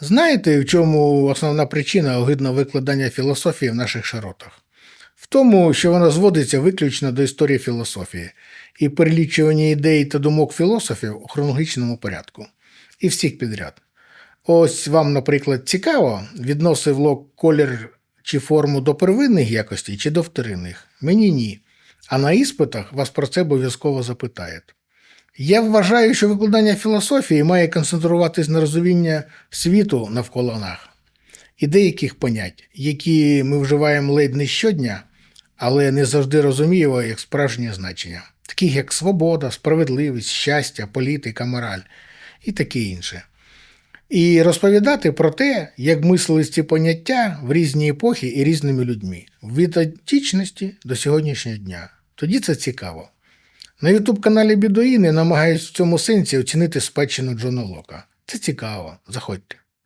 Знаєте, в чому основна причина огидного викладання філософії в наших широтах? В тому, що вона зводиться виключно до історії філософії і перелічування ідей та думок філософів у хронологічному порядку. І всіх підряд. Ось вам, наприклад, цікаво, відносив лок колір чи форму до первинних якостей чи до вторинних. Мені ні. А на іспитах вас про це обов'язково запитають. Я вважаю, що викладання філософії має концентруватись на розуміння світу навколо нас і деяких понять, які ми вживаємо ледь не щодня, але не завжди розуміємо як справжнє значення, таких як свобода, справедливість, щастя, політика, мораль і таке інше. І розповідати про те, як мислились ці поняття в різні епохи і різними людьми, від античності до сьогоднішнього дня. Тоді це цікаво. На Ютуб-каналі Бідуїни намагаюсь в цьому сенсі оцінити спадщину Джона Лока. Це цікаво, заходьте.